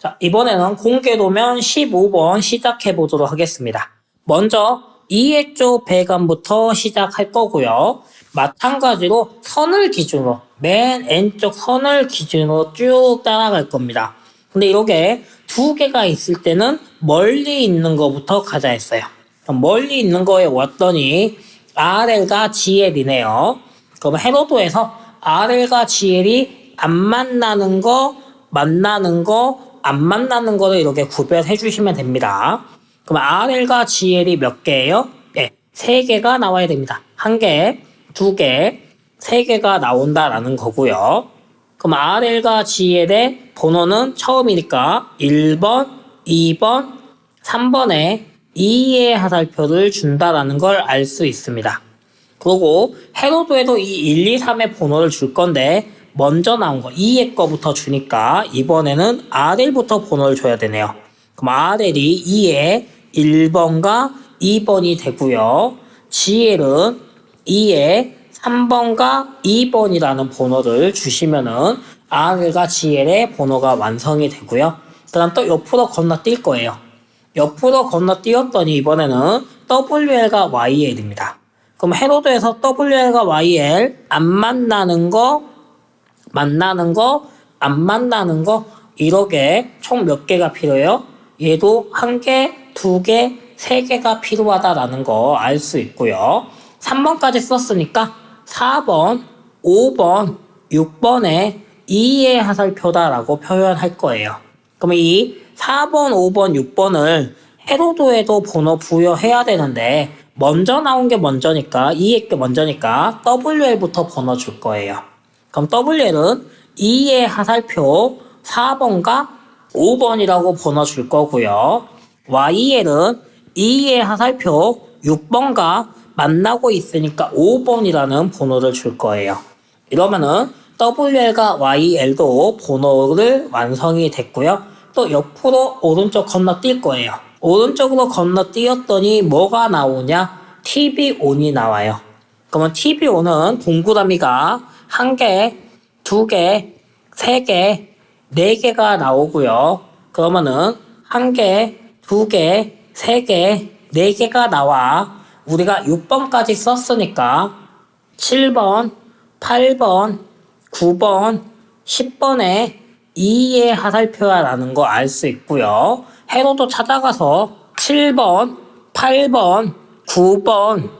자, 이번에는 공개도면 15번 시작해 보도록 하겠습니다. 먼저 2의 쪽 배관부터 시작할 거고요. 마찬가지로 선을 기준으로 맨 왼쪽 선을 기준으로 쭉 따라갈 겁니다. 근데 이렇게 두 개가 있을 때는 멀리 있는 거부터 가자 했어요. 멀리 있는 거에 왔더니 RL과 GL이네요. 그럼 헤로도에서 RL과 GL이 안 만나는 거, 만나는 거, 안 만나는 거를 이렇게 구별해 주시면 됩니다. 그럼 RL과 GL이 몇 개예요? 네, 세 개가 나와야 됩니다. 한 개, 두 개, 세 개가 나온다라는 거고요. 그럼 RL과 GL의 번호는 처음이니까 1번, 2번, 3번에 2의 하살표를 준다라는 걸 알 수 있습니다. 그리고 헤로도에도 이 1, 2, 3의 번호를 줄 건데 먼저 나온 거 2의 거부터 주니까 이번에는 RL부터 번호를 줘야 되네요. 그럼 RL이 2의 1번과 2번이 되고요. GL은 2의 3번과 2번이라는 번호를 주시면은 R과 GL의 번호가 완성이 되고요. 그다음 또 옆으로 건너뛸 거예요. 옆으로 건너뛰었더니 이번에는 WL과 YL입니다. 그럼 헤로드에서 WL과 YL 안 만나는 거, 만나는 거, 안 만나는 거 이렇게 총 몇 개가 필요해요? 얘도 한 개, 두 개, 세 개가 필요하다라는 거 알 수 있고요. 3번까지 썼으니까 4번, 5번, 6번에 2의 하살표다라고 표현할 거예요. 그럼 이 4번, 5번, 6번을 헤로도에도 번호 부여해야 되는데 먼저 나온 게 먼저니까 2의 게 먼저니까 WL부터 번호 줄 거예요. 그럼 WL은 2의 하살표 4번과 5번이라고 번호 줄 거고요. YL은 2의 하살표 6번과 만나고 있으니까 5번이라는 번호를 줄 거예요. 이러면은 WL과 YL도 번호를 완성이 됐고요. 또 옆으로 오른쪽 건너뛸 거예요. 오른쪽으로 건너뛰었더니 뭐가 나오냐? TV 온이 나와요. 그러면 TV 온은 동그라미가 한 개, 두 개, 세 개, 네 개가 나오고요. 그러면은 한 개, 두 개, 세 개, 네 개가 나와. 우리가 6번까지 썼으니까 7번, 8번, 9번, 10번에 2의 하살표야라는 거 알 수 있고요. 해로도 찾아가서 7번, 8번, 9번,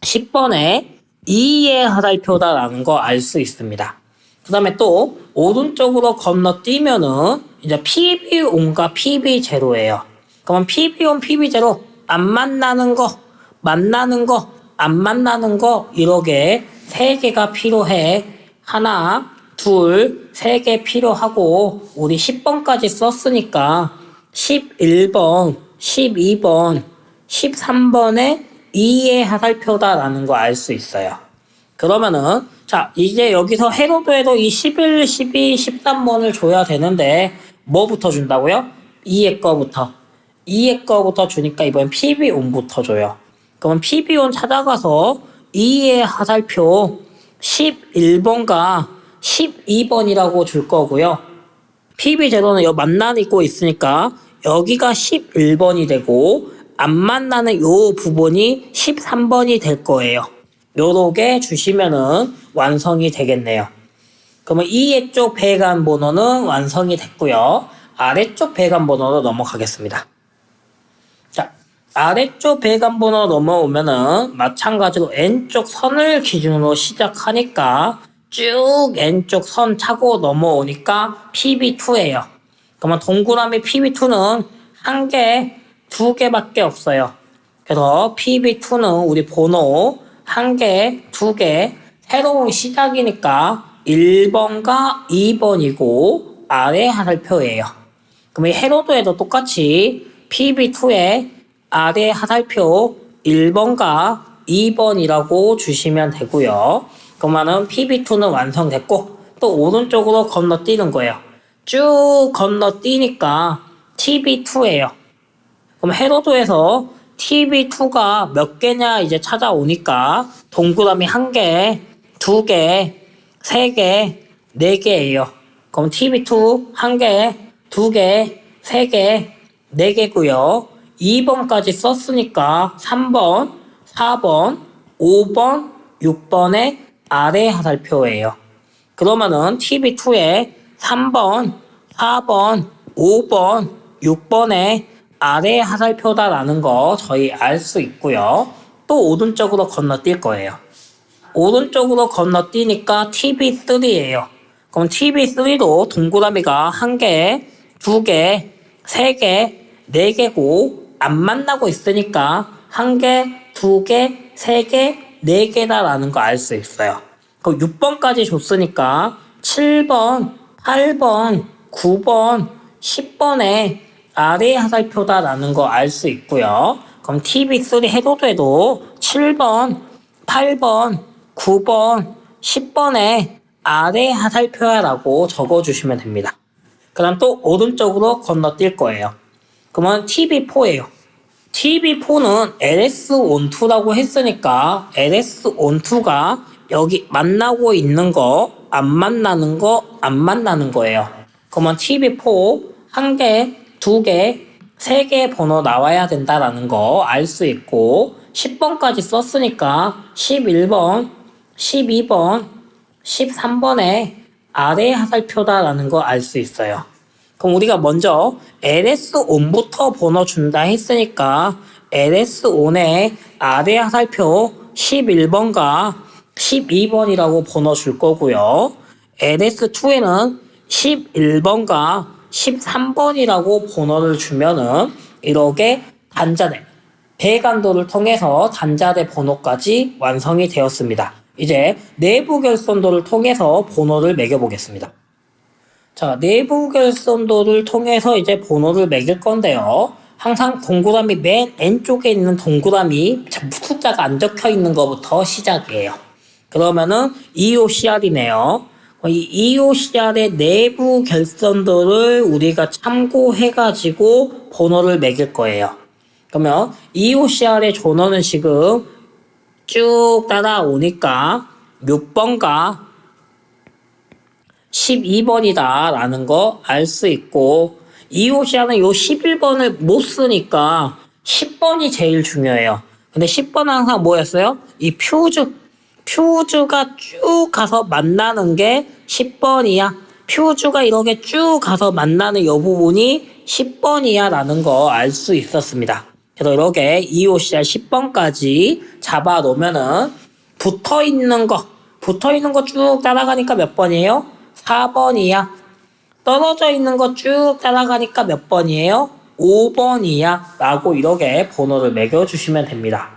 10번에 2의 하살표다라는 거 알 수 있습니다. 그 다음에 또 오른쪽으로 건너뛰면은 이제 PB1과 PB0예요. 그러면 PB1, PB0 안 만나는 거, 만나는 거, 안 만나는 거 이렇게 세 개가 필요해. 하나, 둘, 세 개 필요하고 우리 10번까지 썼으니까 11번, 12번, 13번에 2의 하살표다라는 거 알 수 있어요. 그러면은 자 이제 여기서 헤로도에도 이 11, 12, 13번을 줘야 되는데 뭐부터 준다고요? 2의 거부터 2의 거부터 주니까 이번엔 PB 온부터 줘요. 그러면 PB 온 찾아가서 2의 하살표 11번과 12번이라고 줄 거고요. PB0는 여기 만나고 있으니까 여기가 11번이 되고 안 만나는 요 부분이 13번이 될 거예요. 요렇게 주시면은 완성이 되겠네요. 그러면 이의 쪽 배관 번호는 완성이 됐고요. 아래쪽 배관 번호로 넘어가겠습니다. 자, 아래쪽 배관 번호 넘어오면은 마찬가지로 왼쪽 선을 기준으로 시작하니까 쭉 왼쪽 선 차고 넘어오니까 PB2예요. 그러면 동그라미 PB2는 한 개, 두 개밖에 없어요. 그래서 PB2는 우리 번호 한 개, 두 개, 새로운 시작이니까 1번과 2번이고 아래 하살표예요. 그럼 이 헤로도에도 똑같이 PB2에 아래 하살표 1번과 2번이라고 주시면 되고요. 그러면은 PB2는 완성됐고 또 오른쪽으로 건너뛰는 거예요. 쭉 건너뛰니까 TB2예요. 그럼 헤로도에서 TB2가 몇 개냐 이제 찾아오니까 동그라미 한 개, 두 개, 세 개, 네 개예요. 그럼 TB2 한 개, 2개, 3개, 4개고요. 2번까지 썼으니까 3번, 4번, 5번, 6번의 아래 하살표예요. 그러면은 TV2에 3번, 4번, 5번, 6번의 아래 하살표다라는 거 저희 알 수 있고요. 또 오른쪽으로 건너뛸 거예요. 오른쪽으로 건너뛰니까 TV3예요. 그럼 TV3도 동그라미가 한 개, 두 개, 세 개, 네 개고 안 만나고 있으니까 한 개, 두 개, 세 개, 네 개다라는 거 알 수 있어요. 그럼 6번까지 줬으니까 7번, 8번, 9번, 10번에 아래 하살표다라는 거 알 수 있고요. 그럼 TV3 해도 돼도 7번, 8번, 9번, 10번에 아래 하살표야라고 적어주시면 됩니다. 그럼 또 오른쪽으로 건너뛸 거예요. 그러면 TV4예요. TV4는 LS12라고 했으니까 LS12가 여기 만나고 있는 거, 안 만나는 거, 안 만나는 거예요. 그러면 TV4 한 개, 두 개, 세 개 번호 나와야 된다라는 거 알 수 있고 10번까지 썼으니까 11번, 12번, 13번에 아래 하살표다라는 거 알 수 있어요. 그럼 우리가 먼저 LS 온부터 번호 준다 했으니까 LS 온의 아래 하살표 11번과 12번이라고 번호 줄 거고요. LS2에는 11번과 13번이라고 번호를 주면은 이렇게 단자대 배간도를 통해서 단자대 번호까지 완성이 되었습니다. 이제 내부 결선도를 통해서 번호를 매겨보겠습니다. 자, 내부 결선도를 통해서 이제 번호를 매길 건데요. 항상 동그라미 맨 N쪽에 있는 동그라미 숫자가 안 적혀 있는 것부터 시작이에요. 그러면은 EOCR이네요. 이 EOCR의 내부 결선도를 우리가 참고해가지고 번호를 매길 거예요. 그러면 EOCR의 전원은 지금 쭉 따라오니까 6번과 12번이다라는 거 알 수 있고 EOCR은 요 11번을 못 쓰니까 10번이 제일 중요해요. 근데 10번은 항상 뭐였어요? 이 퓨즈 퓨즈가 쭉 가서 만나는 게 10번이야. 퓨즈가 이렇게 쭉 가서 만나는 이 부분이 10번이야 라는 거 알 수 있었습니다. 그래서 이렇게 EOCR 10번까지 잡아 놓으면은 붙어 있는 거, 붙어 있는 거 쭉 따라가니까 몇 번이에요? 4번이야. 떨어져 있는 거 쭉 따라가니까 몇 번이에요? 5번이야. 라고 이렇게 번호를 매겨주시면 됩니다.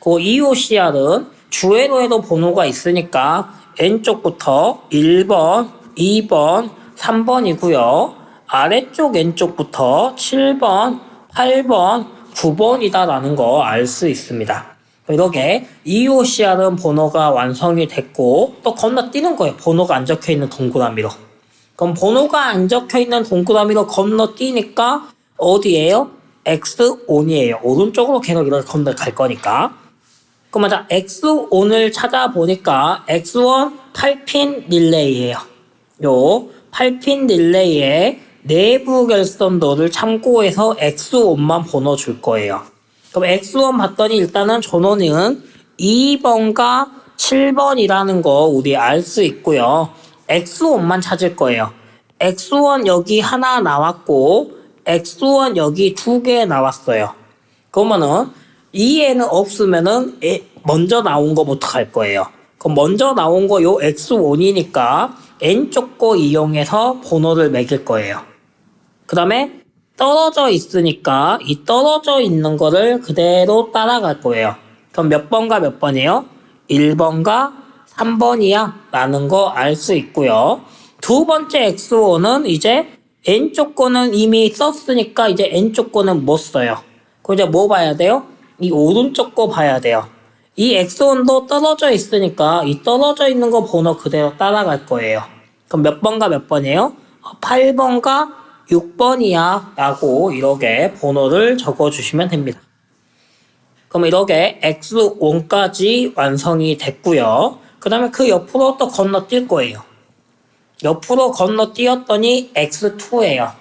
그 EOCR은 주회로에도 번호가 있으니까 N쪽부터 1번, 2번, 3번이고요. 아래쪽 N쪽부터 7번, 8번, 9번이다라는 거 알 수 있습니다. 이렇게 EOCR은 번호가 완성이 됐고 또 건너뛰는 거예요. 번호가 안 적혀 있는 동그라미로. 그럼 번호가 안 적혀 있는 동그라미로 건너뛰니까 어디예요? X 온이에요. 오른쪽으로 계속 이렇게 건너갈 거니까. 그럼 먼저 X 온을 찾아보니까 X1 8핀 릴레이예요. 요 8핀 릴레이의 내부 결선도를 참고해서 X 온만 번호 줄 거예요. 그럼 X1 봤더니 일단은 전원은 2번과 7번이라는 거 우리 알 수 있고요. X1만 찾을 거예요. X1 여기 하나 나왔고 X1 여기 두 개 나왔어요. 그러면은 2에는 없으면은 에- 먼저 나온 거부터 갈 거예요. 그럼 먼저 나온 거 요 X1이니까 N쪽 거 이용해서 번호를 매길 거예요. 그 다음에 떨어져 있으니까 이 떨어져 있는 거를 그대로 따라갈 거예요. 그럼 몇 번과 몇 번이에요? 1번과 3번이야 라는 거 알 수 있고요. 두 번째 X5는 이제 N쪽 거는 이미 썼으니까 이제 N쪽 거는 못 써요. 그럼 이제 뭐 봐야 돼요? 이 오른쪽 거 봐야 돼요. 이 X1도 떨어져 있으니까 이 떨어져 있는 거 번호 그대로 따라갈 거예요. 그럼 몇 번과 몇 번이에요? 8번과 6번이야 라고 이렇게 번호를 적어주시면 됩니다. 그럼 이렇게 X1까지 완성이 됐고요. 그 다음에 그 옆으로 또 건너뛸 거예요. 옆으로 건너뛰었더니 X2예요.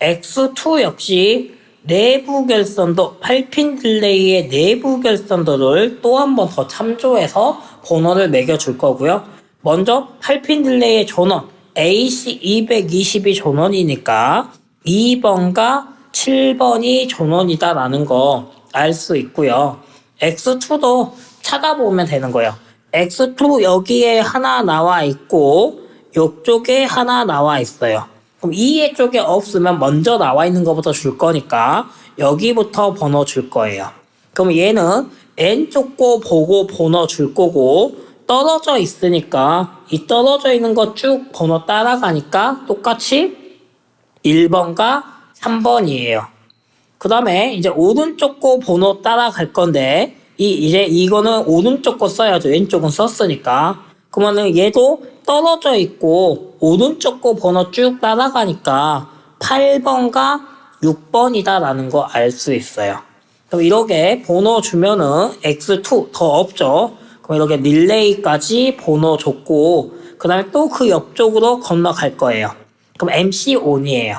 X2 역시 내부 결선도 8핀 딜레이의 내부 결선도를 또 한 번 더 참조해서 번호를 매겨줄 거고요. 먼저 8핀 딜레이의 전원 AC220이 전원이니까 2번과 7번이 전원이다라는 거 알 수 있고요. X2도 찾아보면 되는 거예요. X2 여기에 하나 나와 있고 이쪽에 하나 나와 있어요. 그럼 이 쪽에 없으면 먼저 나와 있는 것부터 줄 거니까 여기부터 번호 줄 거예요. 그럼 얘는 N쪽 거 보고 번호 줄 거고 떨어져 있으니까 이 떨어져 있는 거 쭉 번호 따라가니까 똑같이 1번과 3번이에요. 그 다음에 이제 오른쪽 거 번호 따라갈 건데 이 이제 이거는 오른쪽 거 써야죠. 왼쪽은 썼으니까. 그러면은 얘도 떨어져 있고 오른쪽 거 번호 쭉 따라가니까 8번과 6번이다라는 거 알 수 있어요. 그럼 이렇게 번호 주면은 X2 더 없죠. 그럼 이렇게 릴레이까지 번호 줬고 그 다음에 또 그 옆쪽으로 건너갈 거예요. 그럼 MC 온이에요.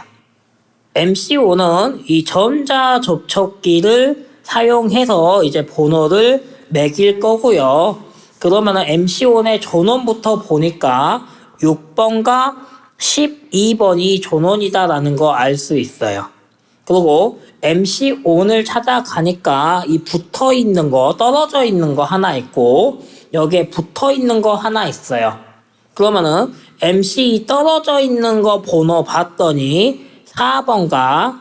MC5는 이 전자 접촉기를 사용해서 이제 번호를 매길 거고요. 그러면은 MC5의 전원부터 보니까 6번과 12번이 전원이다라는 거 알 수 있어요. 그리고 MC5를 찾아가니까 이 붙어 있는 거, 떨어져 있는 거 하나 있고, 여기에 붙어 있는 거 하나 있어요. 그러면은 MC 떨어져 있는 거 번호 봤더니 4번과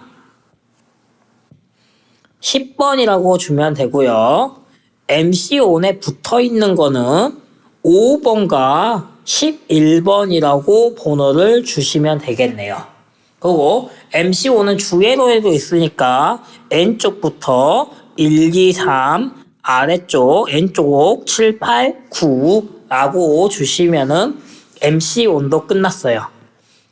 10번이라고 주면 되고요. MC 온에 붙어 있는 거는 5번과 11번이라고 번호를 주시면 되겠네요. 그리고 MC5는 주회로에도 있으니까 N쪽부터 1, 2, 3 아래쪽 N쪽 7, 8, 9라고 주시면은 MC 온도 끝났어요.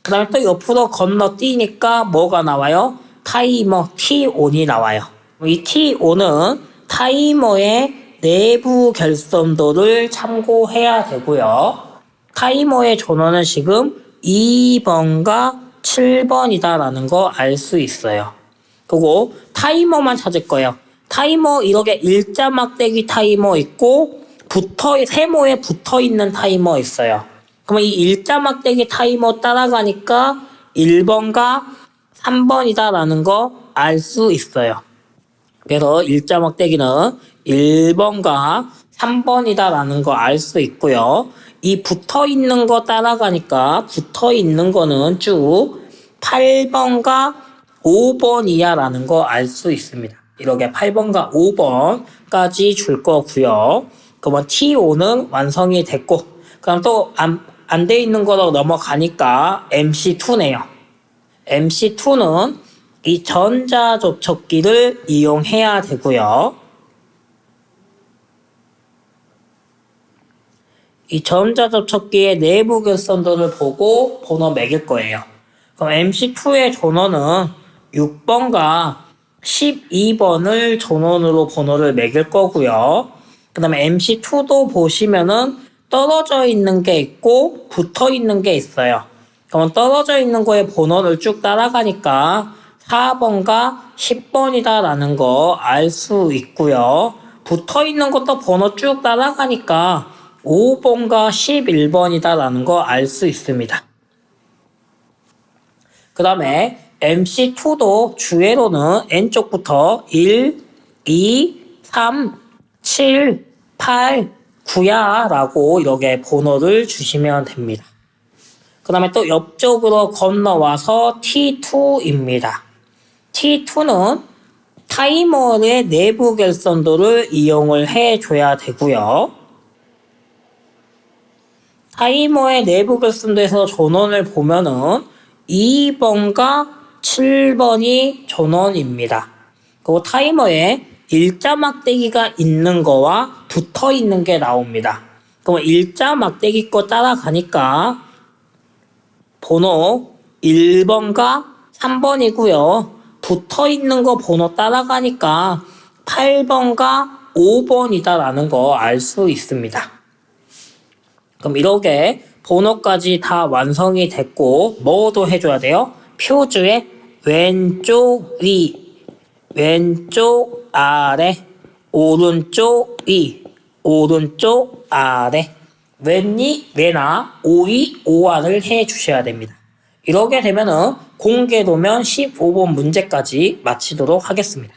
그 다음에 또 옆으로 건너뛰니까 뭐가 나와요? 타이머 T-ON이 나와요. 이 T-ON은 타이머의 내부 결선도를 참고해야 되고요. 타이머의 전원은 지금 2번과 7번이다라는 거 알 수 있어요. 그리고 타이머만 찾을 거예요. 타이머 이렇게 일자 막대기 타이머 있고 붙어 세모에 붙어 있는 타이머 있어요. 그러면 이 일자 막대기 타이머 따라가니까 1번과 3번이다라는 거 알 수 있어요. 그래서 일자 막대기는 1번과 3번이다라는 거 알 수 있고요. 이 붙어 있는 거 따라가니까 붙어 있는 거는 쭉 8번과 5번이야라는 거 알 수 있습니다. 이렇게 8번과 5번까지 줄 거고요. 그러면 T5는 완성이 됐고, 그럼 또 안, 안 돼 있는 거로 넘어가니까 MC2네요. MC2는 이 전자 접촉기를 이용해야 되고요. 이 전자 접촉기의 내부 결선도를 보고 번호 매길 거예요. 그럼 MC2의 전원은 6번과 12번을 전원으로 번호를 매길 거고요. 그 다음에 MC2도 보시면은 떨어져 있는 게 있고 붙어 있는 게 있어요. 그럼 떨어져 있는 거에 번호를 쭉 따라가니까 4번과 10번이다라는 거 알 수 있고요. 붙어 있는 것도 번호 쭉 따라가니까 5번과 11번이다라는 거 알 수 있습니다. 그 다음에 MC2도 주회로는 N쪽부터 1, 2, 3, 7, 8, 9야 라고 이렇게 번호를 주시면 됩니다. 그 다음에 또 옆쪽으로 건너와서 T2입니다. T2는 타이머의 내부 결선도를 이용을 해줘야 되고요. 타이머의 내부 결선도에서 전원을 보면은 2번과 7번이 전원입니다. 그리고 타이머에 일자 막대기가 있는 거와 붙어 있는 게 나옵니다. 그럼 일자 막대기 거 따라가니까 번호 1번과 3번이고요. 붙어 있는 거 번호 따라가니까 8번과 5번이다라는 거 알 수 있습니다. 그럼 이렇게 번호까지 다 완성이 됐고 뭐도 해줘야 돼요? 표주의 왼쪽 위, 왼쪽 아래, 오른쪽 위, 오른쪽 아래, 왼위, 왼하, 오위, 오하를 해 주셔야 됩니다. 이렇게 되면은 공개 도면 15번 문제까지 마치도록 하겠습니다.